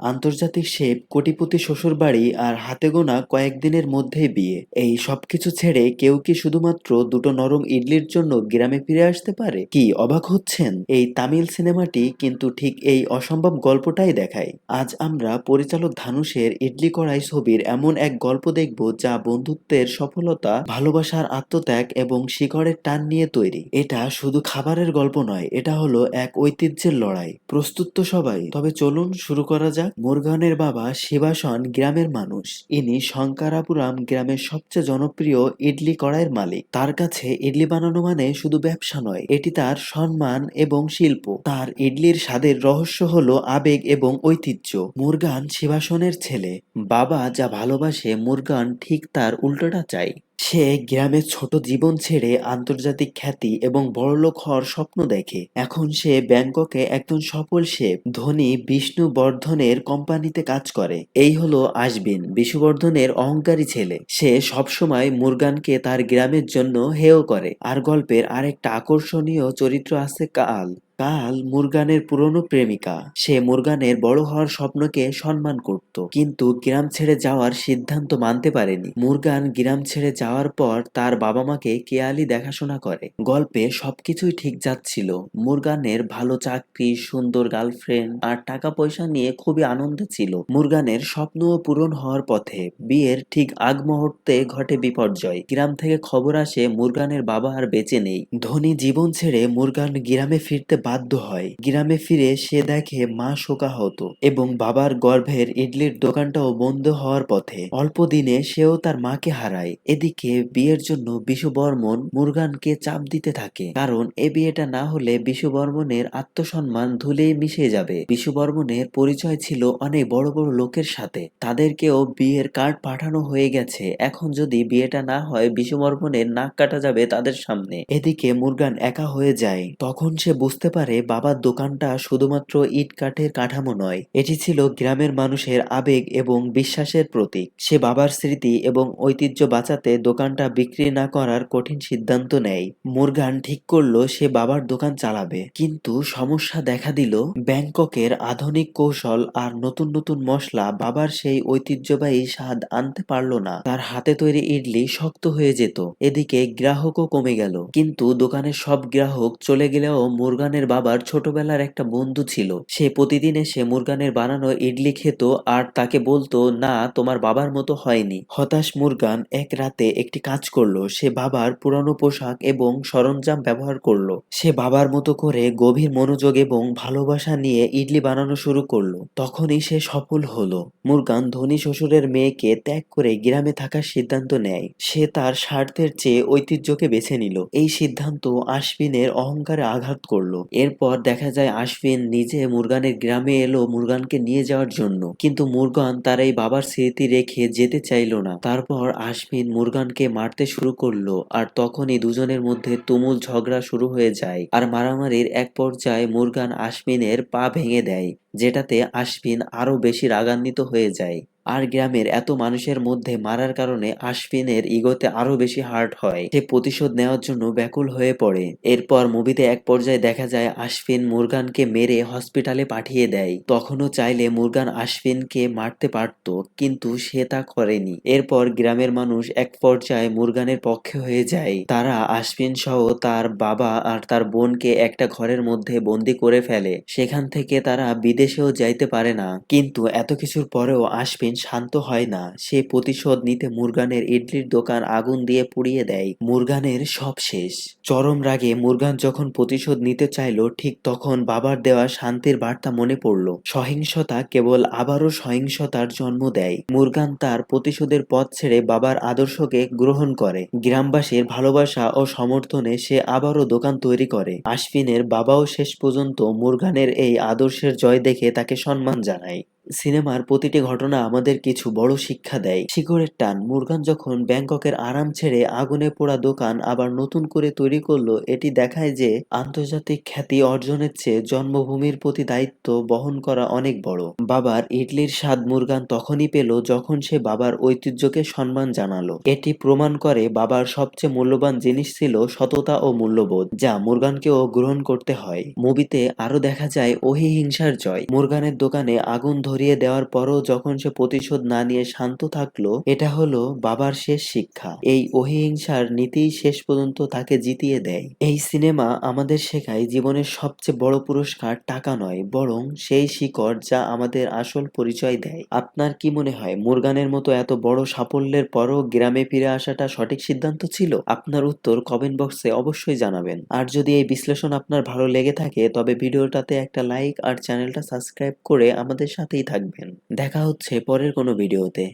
আন্তর্জাতিক শেফ কোটিপতি শ্বশুরবাড়ি আর হাতে গোনা কয়েকদিনের মধ্যেই বিয়ে। এই সবকিছু ছেড়ে কেউ কি শুধুমাত্র দুটো নরম ইডলির জন্য গ্রামে ফিরে আসতে পারে? কি অবাক হচ্ছেন? এই তামিল সিনেমাটি কিন্তু ঠিক এই অসম্ভব গল্পটাই দেখায়। আজ আমরা পরিচালক ধানুষের ইডলি কড়াই ছবির এমন এক গল্প দেখব যা বন্ধুত্বের সফলতা, ভালোবাসার আত্মত্যাগ এবং শিকড়ের টান নিয়ে তৈরি। এটা শুধু খাবারের গল্প নয়, এটা হলো এক ঐতিহ্যের লড়াই। প্রস্তুত তো সবাই, তবে চলুন শুরু করা যাক। মুরগানের বাবা শিবাসন গ্রামের মানুষ। ইনি শঙ্করাপুরাম গ্রামের সবচেয়ে জনপ্রিয় ইডলি কড়াইয়ের মালিক। তার কাছে ইডলি বানানো মানে শুধু ব্যবসা নয়, এটি তার সম্মান এবং শিল্প। তার ইডলির স্বাদের রহস্য হলো আবেগ এবং ঐতিহ্য। মুরগান শিবাসনের ছেলে। বাবা যা ভালোবাসে মুরগান ঠিক তার উল্টোটা চায় সে গ্রামের ছোট জীবন ছেড়ে আন্তর্জাতিক খ্যাতি এবং বড়লোক হওয়ার স্বপ্ন দেখে। এখন সে ব্যাংককে একজন সফল শেফ, ধনী বিষ্ণু বর্ধনের কোম্পানিতে কাজ করে। এই হলো আসবিন বিষ্ণুবর্ধনের অহংকারী ছেলে। সে সবসময় মুরগানকে তার গ্রামের জন্য হেয় করে। আর গল্পের আরেকটা আকর্ষণীয় চরিত্র আছে কাল। কাল মুরগানের পুরনো প্রেমিকা। সে মুরগানের বড় হওয়ার স্বপ্নকে সম্মান করত। কিন্তু গ্রাম ছেড়ে যাওয়ার সিদ্ধান্ত মানতে পারেনি। মুরগান গ্রাম ছেড়ে যাওয়ার পর তার বাবা মাকে কেয়ালি দেখাশোনা করে। গল্পে সবকিছুই ঠিক যাচ্ছিল। মুরগানের ভালো চাকরি, সুন্দর গার্লফ্রেন্ড আর টাকা পয়সা নিয়ে খুবই আনন্দে ছিল। মুরগানের স্বপ্নও পূরণ হওয়ার পথে বিয়ের ঠিক আগ মুহূর্তে ঘটে বিপর্যয়। গ্রাম থেকে খবর আসে, মুরগানের বাবা আর বেঁচে নেই। ধনী জীবন ছেড়ে মুরগান গ্রামে ফিরতে বাধ্য হয়। গ্রামে ফিরে সে দেখে মা শোকাহত এবং বাবার গর্ভের ইডলির দোকানটাও বন্ধ হওয়ার পথে অল্প দিনে সেও তার মাকে হারায়। এদিকে বিয়ের জন্য বিশু বর্মন মুরগানকে চাপ দিতে থাকে, কারণ এ বিয়েটা না হলে বিশু বর্মনের আত্মসম্মান ধুলেই মিশে যাবে। বিশু বর্মনের পরিচয় ছিল অনেক বড় বড় লোকের সাথে। তাদেরকেও বিয়ের কার্ড পাঠানো হয়ে গেছে। এখন যদি বিয়েটা না হয় বিশু বর্মনের নাক কাটা যাবে তাদের সামনে। এদিকে মুরগান একা হয়ে যায়। তখন সে বুঝতে পারে বাবার দোকানটা শুধুমাত্র ইট কাঠের কাঠামো নয়, এটি ছিল গ্রামের মানুষের আবেগ এবং বিশ্বাসের প্রতীক। সে বাবার স্মৃতি এবং ঐতিহ্য বাঁচাতে দোকানটা বিক্রি না করার কঠিন সিদ্ধান্ত নেয়। মুরগান ঠিক করল সে বাবার দোকান চালাবে। কিন্তু সমস্যা দেখা দিল ব্যাংককের আধুনিক কৌশল আর নতুন নতুন মশলা বাবার সেই ঐতিহ্যবাহী স্বাদ আনতে পারল না। তার হাতে তৈরি ইডলি শক্ত হয়ে যেত, এদিকে গ্রাহকও কমে গেল। কিন্তু দোকানের সব গ্রাহক চলে গেলেও মুরগানের বাবার ছোটবেলার একটা বন্ধু ছিল। সে প্রতিদিন এসে মুরগানের বানানো ইডলি খেত আর তাকে বলতো, না, তোমার বাবার মতো হয়নি। হতাশ মুরগান এক রাতে একটি কাজ করল। সে বাবার পুরানো পোশাক এবং সরঞ্জাম ব্যবহার করল। সে বাবার মতো করে গভীর মনোযোগ এবং ভালোবাসা নিয়ে ইডলি বানানো শুরু করল। তখনই সে সফল হলো। মুরগান ধনী শ্বশুরের মেয়েকে ত্যাগ করে গ্রামে থাকার সিদ্ধান্ত নেয়। সে তার স্বার্থের চেয়ে ঐতিহ্যকে বেছে নিল। এই সিদ্ধান্ত আশ্বিনের অহংকারে আঘাত করল। এরপর দেখা যায় আশ্বিন নিজে মুরগানের গ্রামে এলো মুরগানকে নিয়ে যাওয়ার জন্য। কিন্তু মুরগান তার এই বাবার স্মৃতি রেখে যেতে চাইলো না। তারপর আশ্বিন মুরগানকে মারতে শুরু করল আর তখনই দুজনের মধ্যে তুমুল ঝগড়া শুরু হয়ে যায় আর মারামারির এক পর্যায়ে মুরগান আশ্বিনের পা ভেঙে দেয়, যেটাতে আশ্বিন আরও বেশি রাগান্বিত হয়ে যায়। আর গ্রামের এত মানুষের মধ্যে মারার কারণে আশফিনের ইগোতে আরও বেশি হার্ট হয়। সে প্রতিশোধ নেওয়ার জন্য ব্যাকুল হয়ে পড়ে। এরপর মুভিতে এক পর্যায়ে দেখা যায় আশফিন মুরগানকে মেরে হসপিটালে পাঠিয়ে দেয়। তখনও চাইলে মুরগান আশফিনকে মারতে পারত, কিন্তু সে তা করেনি। এরপর গ্রামের মানুষ এক পর্যায়ে মুরগানের পক্ষে হয়ে যায়। তারা আশফিন সহ তার বাবা আর তার বোনকে একটা ঘরের মধ্যে বন্দি করে ফেলে। সেখান থেকে তারা বিদেশেও যাইতে পারে না। কিন্তু এত কিছুর পরেও আশফিন শান্ত হয় না। সে প্রতিশোধ নিতে মুরগানের ইডলির দোকান আগুন দিয়ে পুড়িয়ে দেয়। মুরগানের সব শেষ। চরম রাগে মুরগান যখন প্রতিশোধ নিতে চাইলো, ঠিক তখন বাবার দেওয়া শান্তির বার্তা মনে পড়ল। সহিংসতা কেবল আবারও সহিংসতার জন্ম দেয়। মুরগান তার প্রতিশোধের পথ ছেড়ে বাবার আদর্শকে গ্রহণ করে। গ্রামবাসীর ভালোবাসা ও সমর্থনে সে আবারও দোকান তৈরি করে। আশফিনের বাবাও শেষ পর্যন্ত মুরগানের এই আদর্শের জয় দেখে তাকে সম্মান জানায়। সিনেমার প্রতিটি ঘটনা আমাদের কিছু বড় শিক্ষা দেয়। শিকড়ের টান, মুরগান যখন ব্যাংককের আরাম ছেড়ে আগুনে পোড়া দোকান আবার নতুন করে তৈরি করল, এটি দেখায় যে আন্তর্জাতিক খ্যাতি অর্জনের চেয়ে জন্মভূমির প্রতি দায়িত্ব বহন করা অনেক বড়। বাবার ইডলির স্বাদ মুরগান তখনই পেল যখন সে বাবার ঐতিহ্যকে সম্মান জানালো। এটি প্রমাণ করে বাবার সবচেয়ে মূল্যবান জিনিস ছিল সততা ও মূল্যবোধ, যা মুরগানকেও গ্রহণ করতে হয়। মুভিতে আরও দেখা যায় অহিংসার জয়। মুরগানের দোকানে আগুন ধরিয়ে ধরিয়ে দেওয়ার পরও যখন সে প্রতিশোধ না নিয়ে শান্ত থাকল, এটা হলো বাবার শেষ শিক্ষা। এই অহিংসার নীতিই শেষ পর্যন্ত তাকে জিতিয়ে দেয়। এই সিনেমা আমাদের শেখায় জীবনের সবচেয়ে বড় পুরস্কার টাকা নয়, বরং সেই শিকড় যা আমাদের আসল পরিচয় দেয়। আপনার কি মনে হয়, মুরগানের মতো এত বড় সাফল্যের পরও গ্রামে ফিরে আসাটা সঠিক সিদ্ধান্ত ছিল? আপনার উত্তর কমেন্ট বক্সে অবশ্যই জানাবেন। আর যদি এই বিশ্লেষণ আপনার ভালো লেগে থাকে, তবে ভিডিওটাতে একটা লাইক আর চ্যানেলটা সাবস্ক্রাইব করে আমাদের সাথেই থাকবেন। দেখা হচ্ছে পরের কোনো ভিডিওতে।